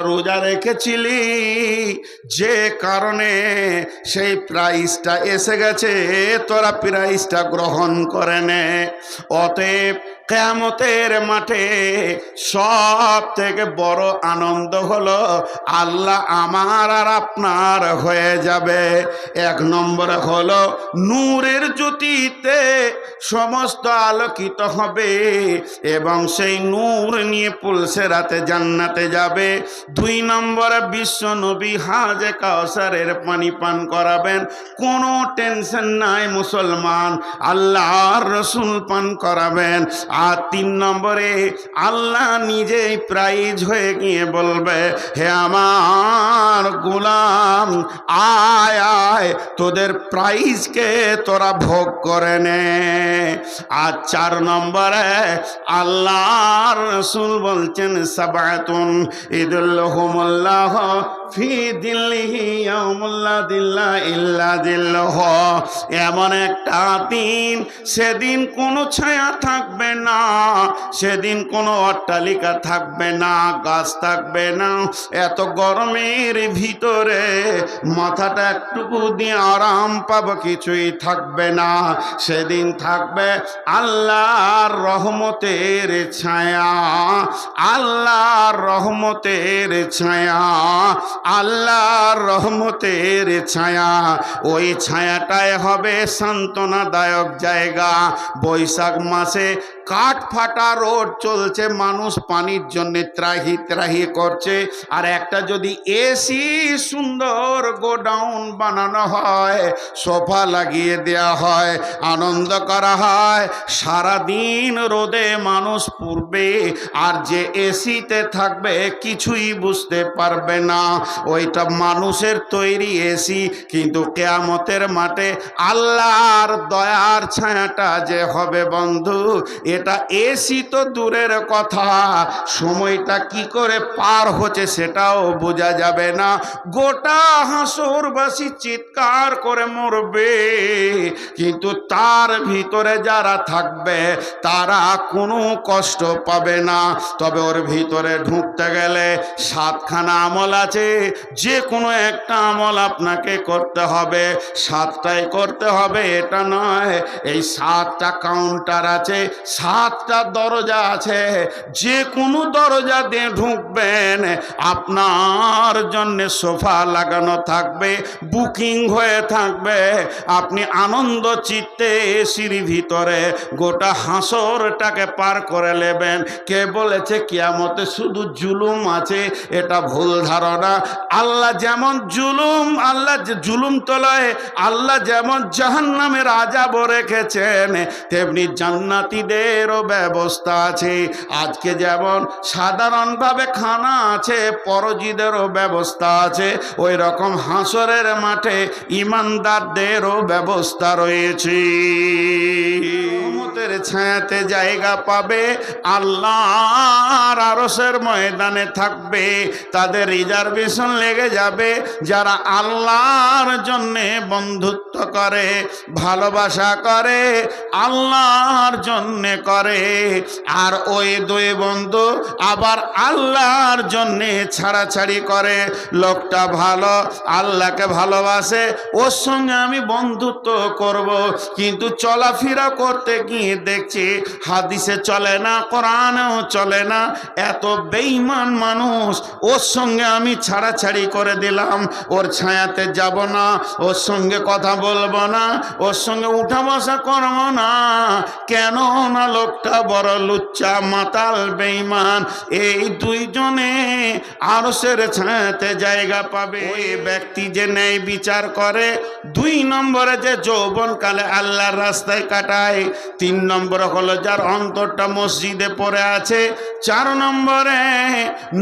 রোজা রেখেছিলি যে কারণে সেই প্রাইজটা এসে গেছে তোরা প্রাইজটা গ্রহণ করে নে। অতএব কেমতের মাঠে সব থেকে বড় আনন্দ হলো, আল্লাহ আমার আর আপনার হয়ে যাবে। এক নম্বরে হলো নূরের জ্যোতিতে সমস্ত আলোকিত হবে এবং সেই নূর নিয়ে পুলসে রাতে জান্নাতে যাবে। দুই নম্বরে, বিশ্ব নবী হাজে কাউসারের পানি পান করাবেন। কোনো টেনশন নাই মুসলমান, আল্লাহর রসুল পান করাবেন। আর তিন নম্বরে আল্লাহ নিজেই প্রাইজ হয়ে গিয়ে বলবে, হে আমার গোলাম, আয় আয়, তোদের প্রাইজকে তোরা ভোগ করে নে। আর চার নম্বরে আল্লাহর রসুল বলছেন, সাবাতুন ইদুল্লাহুমুল্লাহ ফি দিল্লা ইল্লা এমন একটা দিন, সেদিন কোনো ছায়া থাকবে না, সেদিন কোনো অট্টালিকা থাকবে না, গাছ থাকবে না। এত গরমের ভিতরে মাথাটা একটুকু দিয়ে আরাম পাবো, কিছুই থাকবে না। সেদিন থাকবে আল্লাহর রহমতের ছায়া, আল্লাহর রহমতের ছায়া। আল্লাহর রহমতের ছায়া ওই ছায়াটায় হবে সান্ত্বনাদায়ক জায়গা। বৈশাখ মাসে কাঠ ফাটা রোড চলছে, মানুষ পানির জন্য ত্রাহি ত্রাহি করছে। আর একটা যদি এসি সুন্দর গোডাউন বানানো হয়, সোফা লাগিয়ে দেওয়া হয়, আনন্দ করা হয়, সারাদিন রোদে মানুষ পূর্বে আর যে এসিতে থাকবে কিছুই বুঝতে পারবে না। ওইটা মানুষের তৈরি এসি, কিন্তু কেয়ামতের মাঠে আল্লাহর দয়ার ছায়াটা যে হবে বন্ধু এটা এসি তো দূরের কথা, সময়টা কি করে পার হচ্ছে সেটাও বোঝা যাবে না। গোটা হাসরবাসী চিৎকার করে মরবে, কিন্তু তার ভিতরে যারা থাকবে, তারা কোনো কষ্ট পাবে না। তবে ওর ভিতরে ঢুকতে গেলে সাতখানা আমল আছে যে কোনো একটা আমল আপনাকে করতে হবে। সাতটাই করতে হবে, এটা নয়, এই সাতটা কাউন্টার আছে। সাতটা দরজা আছে, যে কোনো দরজা দিয়ে ঢুকবেন, আপনার জন্য সোফা লাগানো থাকবে, বুকিং হয়ে থাকবে, আপনি আনন্দ চিত্তে এসির ভিতরে গোটা হাসরটাকে পার করে নেবেন। কে বলেছে, কিয়ামতে শুধু জুলুম আছে, এটা ভুল ধারণা। আল্লাহ যেমন জুলুম, আল্লাহ জুলুম তলায়, আল্লাহ যেমন জাহান্নামের আজাব রেখেছেন, তেমনি জান্নাতীদেরও ব্যবস্থা আছে। আজকে যেমন সাধারণভাবে খানা আছে, পরজিদেরও ব্যবস্থা আছে। ওই রকম হাসরের মাঠে ইমানদারদেরও ব্যবস্থা রয়েছে। রহমতের ছায়াতে জায়গা পাবে, আল্লাহর আরসের ময়দানে থাকবে। তাদের রিজার্ভেশন লেগে যাবে, যারা আল্লাহর জন্যে বন্ধুত্ব করে, ভালোবাসা করে, আল্লাহর জন্যে করে। আর ওই দুই বন্ধু আবার আল্লাহর জন্যে ছাড়াছাড়ি করে। লোকটা ভালো, আল্লাহকে ভালোবাসে, ওর সঙ্গে আমি বন্ধুত্ব করব। কিন্তু চলাফেরা করতে গিয়ে দেখছি হাদিসে চলে না, কোরআনেও চলে না। এত বেইমান মানুষ, ওর সঙ্গে আমি ছাড়াছাড়ি করে দিলাম। ওর ছায়াতে যাব না, ওর সঙ্গে কথা বলব না, ওর সঙ্গে উঠা বসা করব না। কেন না লোকটা বড় লুচ্চা, মাতাল বেইমান এই দুইজনে আরসের ছায়াতে জায়গা পাবে। ওই ব্যক্তি যে ন্যায় বিচার করে, দুই নম্বরে যে যৌবনকালে আল্লাহর রাস্তায় কাটায়, তিন নম্বরে হলো যার অন্তরটা মসজিদে পড়ে আছে। চার নম্বরে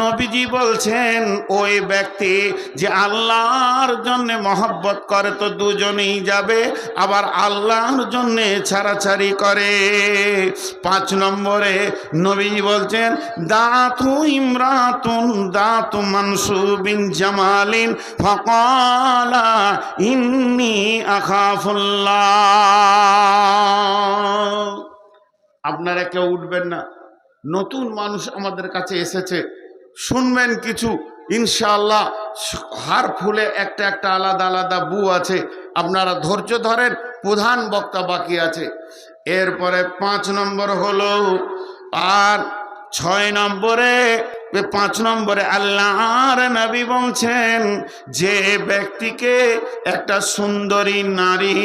নবীজি বলছেন, ওই ব্যক্তি যে আল্লাহর জন্যে মহব্বত করে তো দুজনেই যাবে, আবার আল্লাহর জন্যে ছাড়াছাড়ি করে। পাঁচ নম্বরে নবীজি বলছেন, দাঁতু ইমরাতুন দাঁতু মানসুবিন জামালিন ফকালা ইন্নি আখাফুল্লাহ। আপনারা কেউ উঠবেন না। নতুন মানুষ আমাদের কাছে এসেছে। শুনবেন কিছু, ইনশাআল্লাহ হার ফুলে একটা একটা আলাদা আলাদা বু আছে। আপনারা ধৈর্য ধরেন, প্রধান বক্তা বাকি আছে। এরপরে পাঁচ নম্বর হলো, আর ছয় নম্বরে পাঁচ নম্বরে আল্লাহর নবী বলছেন, যে ব্যক্তিকে একটা সুন্দরী নারী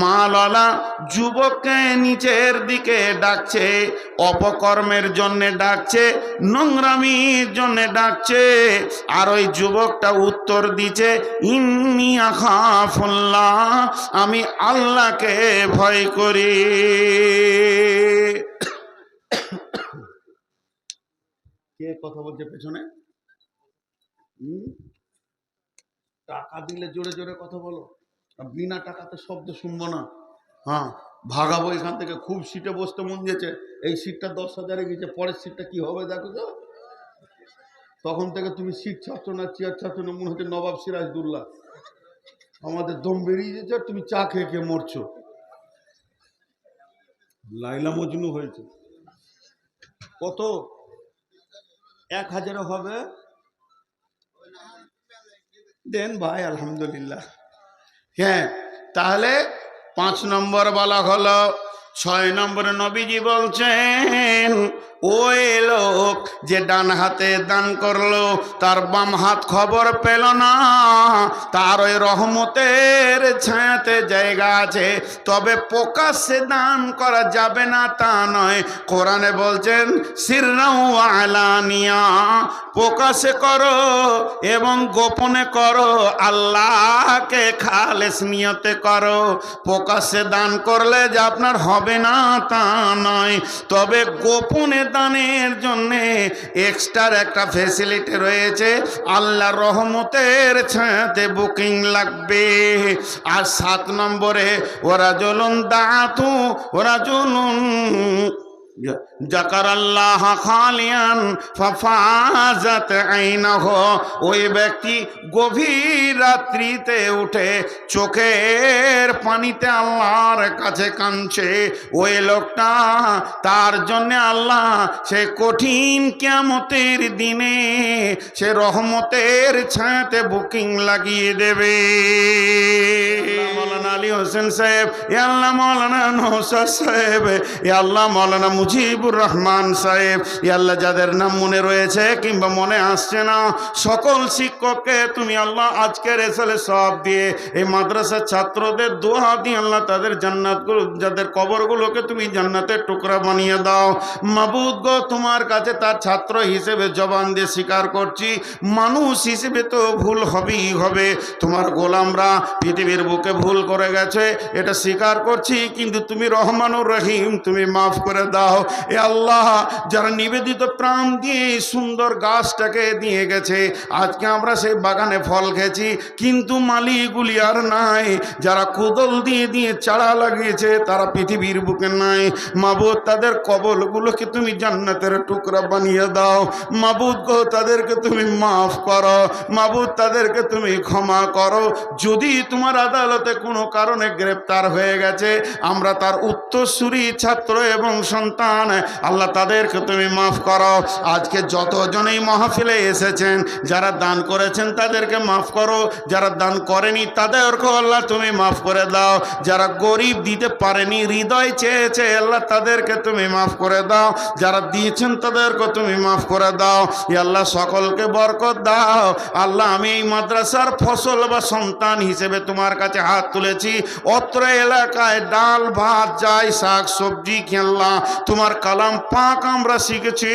মাললা যুবককে নিচের দিকে ডাকছে, অপকর্মের জন্যে ডাকছে, নোংরামির জন্যে ডাকছে, আর ওই যুবকটা উত্তর দিচ্ছে, ইন্নি আখাফুল্লাহ, আমি আল্লাহকে ভয় করি। কে কথা বলছে পেছনে? টাকা দিলে জোরে জোরে কথা বলো। বিনা টাকাতে শব্দ শুনব না। হ্যাঁ ভাগাবো এখান থেকে। খুব সিটে বসতে মন দিয়েছে এই সিটটা দশ হাজারে গেছে, পরের সিটটা কি হবে দেখো তো। তখন থেকে তুমি সিট ছাড়ছো না, চেয়ার ছাড়ছো না, মনে হচ্ছে নবাব সিরাজদুল্লাহ। আমাদের দম বেরিয়ে যেছে আর তুমি চা খেয়ে খেয়ে মরছো। লাইলা মজনু হয়েছে। কত এক হাজারও হবে? দেন ভাই, আলহামদুলিল্লাহ। হ্যাঁ তাহলে পাঁচ নম্বর বলা হলো, ছয় নম্বরে নবীজি বলছেন ওই লোক যে ডান হাতে দান করল, তার বাম হাত খবর পেল না। তার ওই রহমতের ছায়াতে জায়গা আছে। তবে প্রকাশ্যে দান করা যাবে না তা নয়। কোরআনে বলছেন, সিররাউ আলানিয়া প্রকাশে করো এবং গোপনে করো। আল্লাহকে খালেস নিয়তে করো। প্রকাশ্যে দান করলে যে আপনার হবে না তা নয়। তবে গোপনে দানের জন্যে এক্সট্রার একটা ফেসিলিটি রয়েছে। আল্লাহ রহমতের ছায়াতে বুকিং লাগবে। আর সাত নম্বরে ওরা জ্বলুন দাঁতু ওরা জ্বলুন জাকার আল্লাহ খালিয়ান ফাফাজাত আইনাহ। ওই ব্যক্তি গভীর রাত্রিতে উঠে চোখের পানিতে আল্লাহর কাছে কাঁদছে। ওই লোকটা, তার জন্যে আল্লাহ, সে কঠিন কিয়ামতের দিনে সে রহমতের ছায়াতে বুকিং লাগিয়ে দেবে। মৌলানা আলী হোসেন সাহেব, এ মৌলানা নৌসাদ সাহেব মৌলানা মুজিবুর রহমান সাহেব। এ আল্লাহ যাদের নাম মনে রয়েছে কিংবা মনে আসছে না, সকল শিক্ষককে তুমি আল্লাহ আজকের এসলে সব দিয়ে, এই মাদ্রাসার ছাত্রদের দোয়া দিয়ে আল্লাহ তাদের জান্নাতগুলো, যাদের কবরগুলোকে তুমি জান্নাতের টুকরা বানিয়ে দাও। মাবুদ গো, তোমার কাছে তার ছাত্র হিসেবে জবান দিয়ে স্বীকার করছি, মানুষ হিসেবে তো ভুল হবেই হবে। তোমার গোলামরা পৃথিবীর বুকে ভুল করে গেছে, এটা স্বীকার করছি, কিন্তু তুমি রহমানুর রহিম, তুমি মাফ করে দাও। এ আল্লাহ, যারা নিবেদিত প্রাণ দিয়ে সুন্দর গাছটাকে দিয়ে গেছে, আজকে আমরা সেই বাগানে ফল খেয়েছি, কিন্তু মালিগুলি আর নাই। যারা কোদল দিয়ে দিয়ে চারা লাগিয়েছে, তারা পৃথিবীর বুকে নাই। মাবুদ, তাদের কবলগুলোকে তুমি জান্নাতের টুকরা বানিয়ে দাও। মাবুদ গো, তাদেরকে তুমি মাফ করো। মাবুদ, তাদেরকে তুমি ক্ষমা করো। যদি তোমার আদালতে কোনো কারণে গ্রেপ্তার হয়ে গেছে, আমরা তার উত্তরসূরি ছাত্র এবং সন্তান আল্লাহ তাদেরকে তুমি মাফ করো। আজকে যতজনেই মাহফিলে এসেছেন, যারা দান করেছেন তাদেরকে মাফ করো। যারা দান করেনি তাদেরকে আল্লাহ তুমি মাফ করে দাও। যারা গরিব দিতে পারেনি, হৃদয় চেয়েছে, আল্লাহ তাদেরকে তুমি মাফ করে দাও। যারা দিয়েছেন তাদেরকে তুমি মাফ করে দাও। আল্লাহ সকলকে বরকত দাও। আল্লাহ আমি এই মাদ্রাসার ফসল বা সন্তান হিসেবে তোমার কাছে হাত তুলেছি। অত্র এলাকায় ডাল, ভাত, যাই, শাক, সবজি খেললা তোমার কালাম পাক আমরা শিখেছি।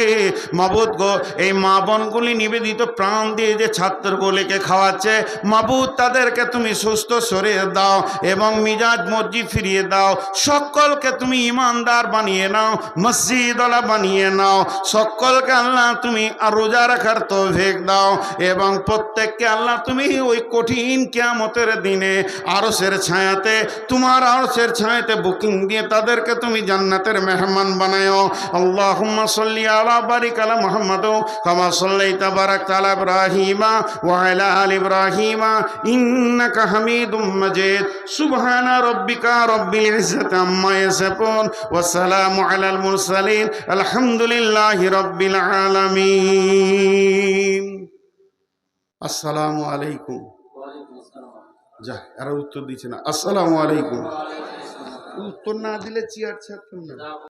মাবুদ গো, এই মা বোনগুলি নিবেদিত প্রাণ দিয়ে যে ছাত্রগুলিকে খাওয়াচ্ছে, মাবুদ তাদেরকে তুমি সুস্থ শরীর দাও এবং মিজাজ মসজিদ ফিরিয়ে দাও। সকলকে তুমি ইমানদার বানিয়ে নাও, মসজিদওয়ালা বানিয়ে নাও। সকলকে আল্লাহ তুমি আর রোজা রাখার তো তৌফিক দাও এবং প্রত্যেককে আল্লাহ তুমি ওই কঠিন কিয়ামতের দিনে আরসের ছায়াতে, তোমার আরসের ছায়াতে বুকিং দিয়ে তাদেরকে তুমি জান্নাতের মেহমান বানায়ো। আল্লাহুম্মা সাল্লি আলা বারিক আলা মুহাম্মাদ কামা সাল্লাইতা বারাকতা আলা ইব্রাহিমা ওয়া আলা আলি ইব্রাহিমা ইন্নাকা হামিদুম মাজিদ। সুবহানা রাব্বিকা রাব্বিল ইজ্জাতি আম্মা ইয়াসিফুন ওয়া সালামু আলাল মুরসালিন। আলহামদুলিল্লাহি রাব্বিল আলামিন। আসসালামু আলাইকুম। যা উত্তর দিচ্ছে না। আসসালামু আলাইকুম। উত্তর না দিলে চেয়ার ছাড়তাম না।